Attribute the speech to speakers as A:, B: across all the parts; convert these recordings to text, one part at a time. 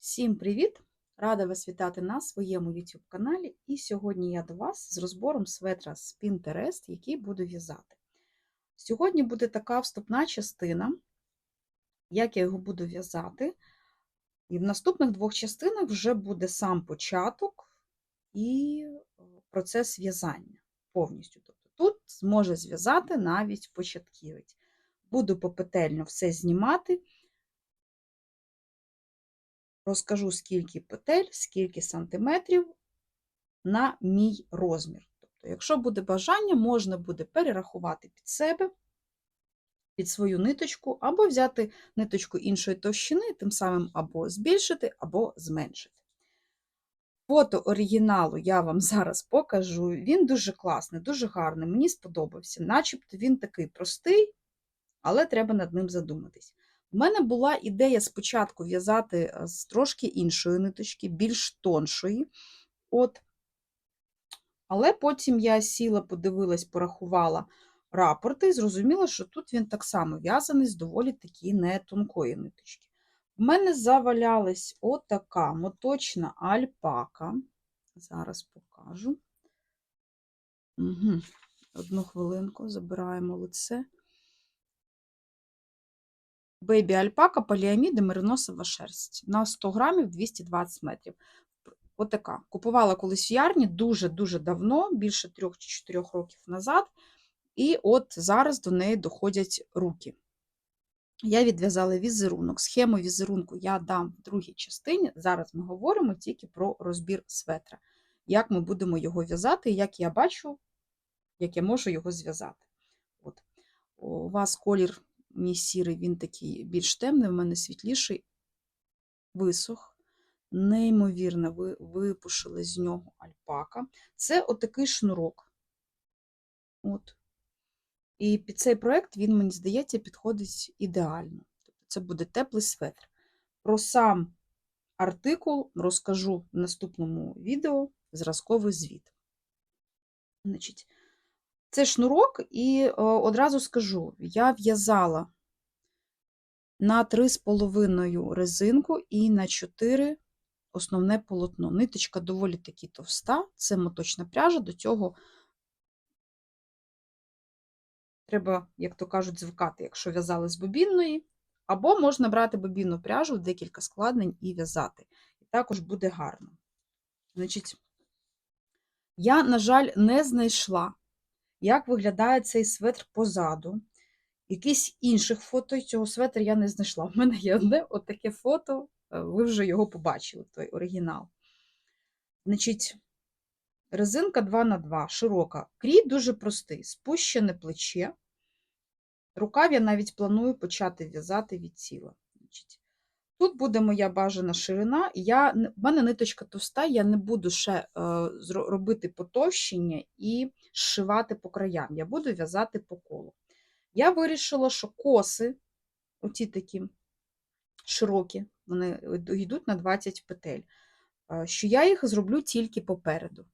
A: Всім привіт! Рада вас вітати на своєму YouTube каналі. І сьогодні я до вас з розбором светра з Pinterest, який буду в'язати. Сьогодні буде така вступна частина, як я його буду в'язати. І в наступних двох частинах вже буде сам початок і е, процес в'язання повністю. Тобто тут зможе зв'язати навіть початківець. Буду попетельно все знімати. Розкажу, скільки петель, скільки сантиметрів на мій розмір. Тобто, якщо буде бажання, можна буде перерахувати під себе, під свою ниточку, або взяти ниточку іншої товщини, тим самим або збільшити, або зменшити. Фото оригіналу я вам зараз покажу. Він дуже класний, дуже гарний, мені сподобався. Начебто він такий простий, але треба над ним задуматись. У мене була ідея спочатку в'язати е, з трошки іншої ниточки, більш тоншої. От. Але потім я сіла, подивилась, порахувала рапорти і зрозуміла, що тут він так само в'язаний з доволі такі не тонкої ниточки. У мене завалялась отака моточна альпака. Зараз покажу. Угу. Одну хвилинку забираємо лице. Бейбі альпака, поліаміди, мериносова шерсть. На 100 грамів 220 метрів. Отака. Купувала колись в ярні дуже-дуже давно, більше 3 чи 4 років назад. І от зараз до неї доходять руки. Я відв'язала візерунок. Схему візерунку я дам в другій частині. Зараз ми говоримо тільки про розбір светра. Як ми будемо його в'язати, як я бачу, як я можу його зв'язати. От. У вас колір мій сірий, він такий більш темний, в мене світліший, висох. Неймовірно, ви випушили з нього альпака. Це отакий шнурок. От. І під цей проєкт він, мені здається, підходить ідеально. Тобто це буде теплий светр. Про сам артикул розкажу в наступному відео зразковий звіт. Значить, це шнурок, і е, одразу скажу: я в'язала на 3,5 резинку і на 4 основне полотно. Ниточка доволі таки товста, це моточна пряжа, до цього треба, як то кажуть, звикати, якщо в'язали з бобінної, або можна брати бобінну пряжу декілька складнень і в'язати. І також буде гарно. Значить, я, на жаль, не знайшла як виглядає цей светр позаду. Якісь інших фото цього светра я не знайшла. У мене є одне отаке фото, е, ви вже його побачили, той оригінал. Значить, резинка 2х2, широка. Крій дуже простий, спущене плече. Рукав я навіть планую почати в'язати від тіла. Значить, Тут буде моя бажана ширина. Я, В мене ниточка товста, я не буду ще е, робити потовщення і зшивати по краям. Я буду в'язати по колу. Я вирішила, що коси, оці такі широкі, вони йдуть на 20 петель, е, що я їх зроблю тільки попереду.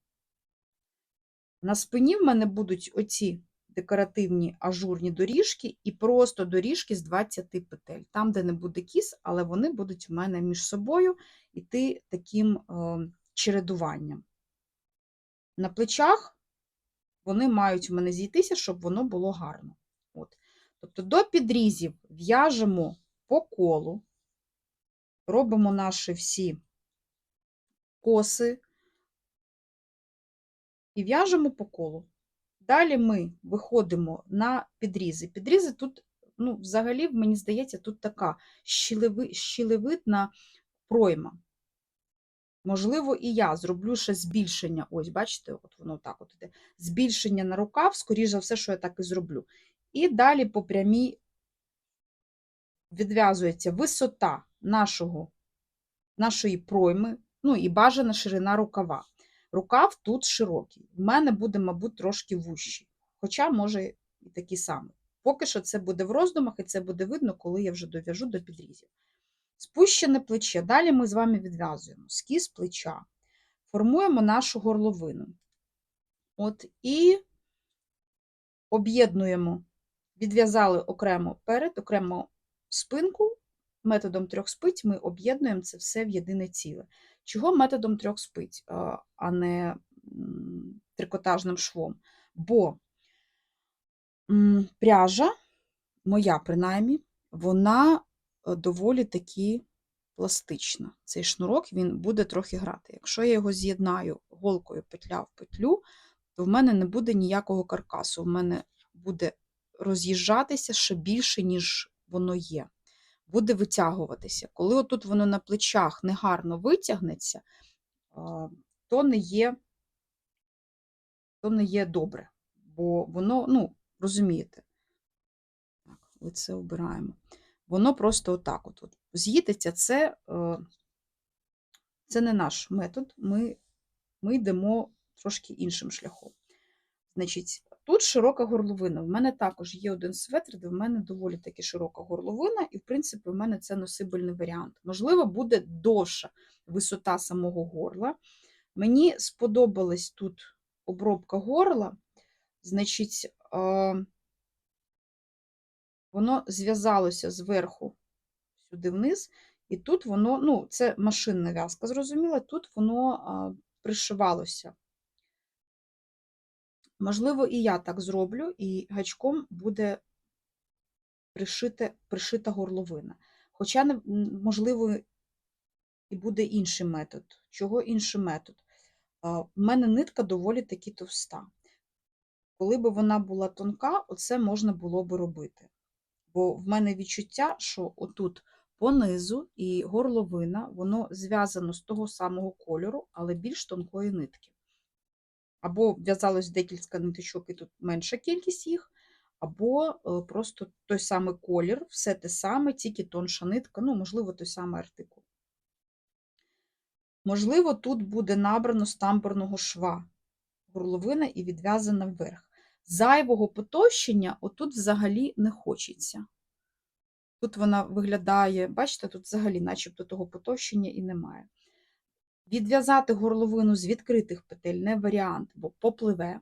A: На спині в мене будуть оці декоративні ажурні доріжки і просто доріжки з 20 петель. Там, де не буде кіс, але вони будуть у мене між собою йти таким е, чередуванням. На плечах вони мають у мене зійтися, щоб воно було гарно. От. Тобто до підрізів в'яжемо по колу, робимо наші всі коси і в'яжемо по колу. Далі ми виходимо на підрізи. Підрізи тут, ну, взагалі, мені здається, тут така щілеви, щілевидна пройма. Можливо, і я зроблю ще збільшення. Ось, бачите, от воно так от іде. Збільшення на рукав, скоріш за все, що я так і зроблю. І далі по прямій відв'язується висота нашого, нашої пройми, ну і бажана ширина рукава. Рукав тут широкий. В мене буде, мабуть, трошки вущий. Хоча, може, і такий самий. Поки що це буде в роздумах, і це буде видно, коли я вже дов'яжу до підрізів. Спущене плече. Далі ми з вами відв'язуємо скіз плеча, формуємо нашу горловину. От, І об'єднуємо, відв'язали окремо перед, окремо спинку. методом трьох спиць ми об'єднуємо це все в єдине ціле. Чого методом трьох спиць, а, а не трикотажним швом? Бо пряжа, моя принаймні, вона е, доволі таки пластична. Цей шнурок він буде трохи грати. Якщо я його з'єднаю голкою петля в петлю, то в мене не буде ніякого каркасу. В мене буде роз'їжджатися ще більше, ніж воно є. Буде витягуватися. Коли отут воно на плечах негарно витягнеться, то не є, то не є добре. Бо воно, ну, розумієте, так, лице обираємо. Воно просто отак от, з'їдеться. Це, е, це не наш метод. Ми, ми йдемо трошки іншим шляхом. Значить, тут широка горловина. В мене також є один светр, де в мене доволі таки широка горловина, і, в принципі, в мене це носибельний варіант. Можливо, буде довша висота самого горла. Мені сподобалась тут обробка горла, значить, воно зв'язалося зверху сюди вниз, і тут воно, ну, це машинна в'язка, зрозуміло, тут воно пришивалося. Можливо, і я так зроблю, і гачком буде пришите, пришита горловина. Хоча, можливо, і буде інший метод. Чого інший метод? В мене нитка доволі таки товста. Коли б вона була тонка, оце можна було би робити. Бо в мене відчуття, що отут понизу і горловина, воно зв'язано з того самого кольору, але більш тонкої нитки. Або в'язалось декілька ниточок, і тут менша кількість їх, або е, просто той самий колір, все те саме, тільки тонша нитка, ну, можливо, той самий артикул. Можливо, тут буде набрано з тамбурного шва горловина і відв'язана вверх. Зайвого потовщення отут взагалі не хочеться. Тут вона виглядає, бачите, тут взагалі начебто того потовщення і немає. Відв'язати горловину з відкритих петель не варіант, бо попливе.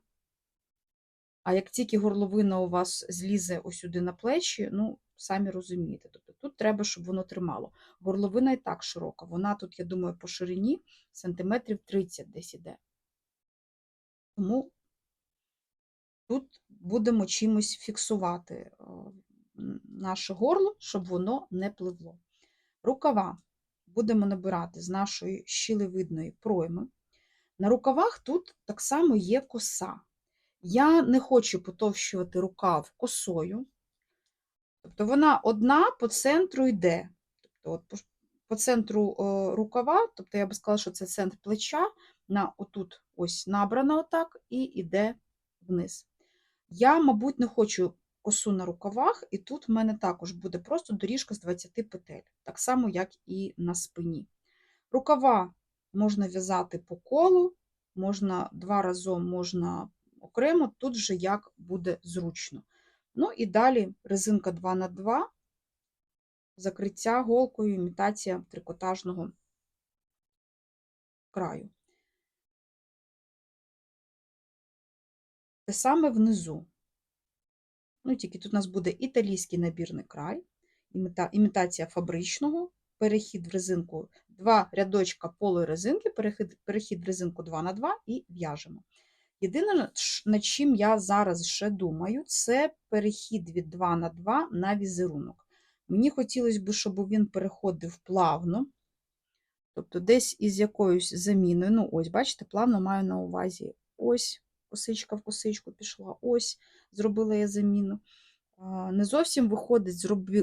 A: А як тільки горловина у вас злізе ось сюди на плечі, ну, самі розумієте. Тобто тут треба, щоб воно тримало. Горловина і так широка. Вона тут, я думаю, по ширині сантиметрів 30 десь іде. Тому тут будемо чимось фіксувати е, наше горло, щоб воно не пливло. Рукава будемо набирати з нашої щілевидної пройми. На рукавах тут так само є коса. Я не хочу потовщувати рукав косою. Тобто вона одна по центру йде. Тобто от по, центру е, рукава, тобто я би сказала, що це центр плеча, на отут ось набрана отак і йде вниз. Я, мабуть, не хочу косу на рукавах, і тут в мене також буде просто доріжка з 20 петель, так само, як і на спині. Рукава можна в'язати по колу, можна два разом, можна окремо, тут вже як буде зручно. Ну і далі резинка 2х2, закриття голкою, імітація трикотажного краю. Те саме внизу. Ну, тільки тут у нас буде італійський набірний край, іміта- імітація фабричного, перехід в резинку, два рядочка полої резинки, перехід, перехід в резинку 2 на 2 і в'яжемо. Єдине, над чим я зараз ще думаю, це перехід від 2 на 2 на візерунок. Мені хотілося б, щоб він переходив плавно, тобто десь із якоюсь заміною. Ну, ось, бачите, плавно маю на увазі ось косичка в косичку пішла, ось зробила я заміну. Не зовсім виходить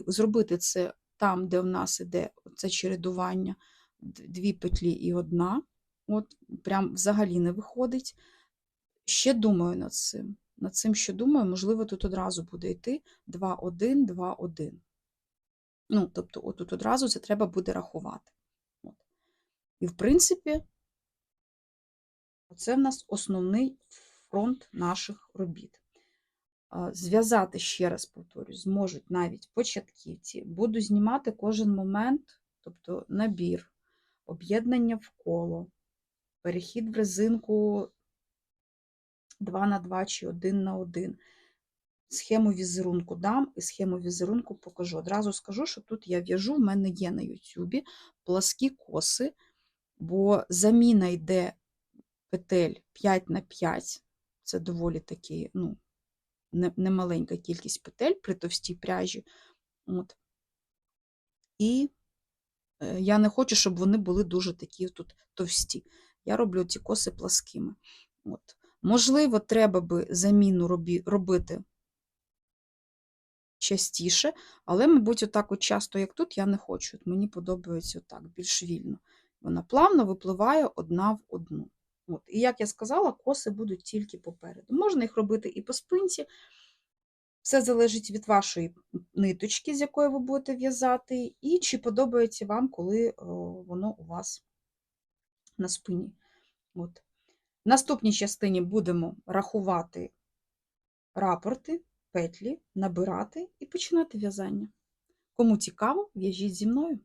A: зробити це там, де в нас іде це чередування, дві петлі і одна. От, прям взагалі не виходить. Ще думаю над цим. Над цим ще думаю, можливо, тут одразу буде йти 2-1, 2-1. Ну, тобто, отут одразу це треба буде рахувати. От. І, в принципі, це в нас основний фронт наших робіт. Зв'язати, ще раз повторюю, зможуть навіть початківці. Буду знімати кожен момент, тобто набір, об'єднання в коло, перехід в резинку 2 на 2 чи 1 на 1. схему візерунку дам і схему візерунку покажу. Одразу скажу, що тут я в'яжу, в мене є на Ютубі пласкі коси, бо заміна йде петель 5 на 5. Це доволі таки, ну, немаленька кількість петель при товстій пряжі. От. І е, я не хочу, щоб вони були дуже такі тут товсті. Я роблю ці коси пласкими. От. Можливо, треба би заміну робі, робити частіше, але, мабуть, отак от часто, як тут, я не хочу. От мені подобається отак, більш вільно. Вона плавно випливає одна в одну. От. І як я сказала, коси будуть тільки попереду. Можна їх робити і по спинці. Все залежить від вашої ниточки, з якої ви будете в'язати, і чи подобається вам, коли о, воно у вас на спині. От. В наступній частині будемо рахувати рапорти, петлі, набирати і починати в'язання. Кому цікаво, в'яжіть зі мною.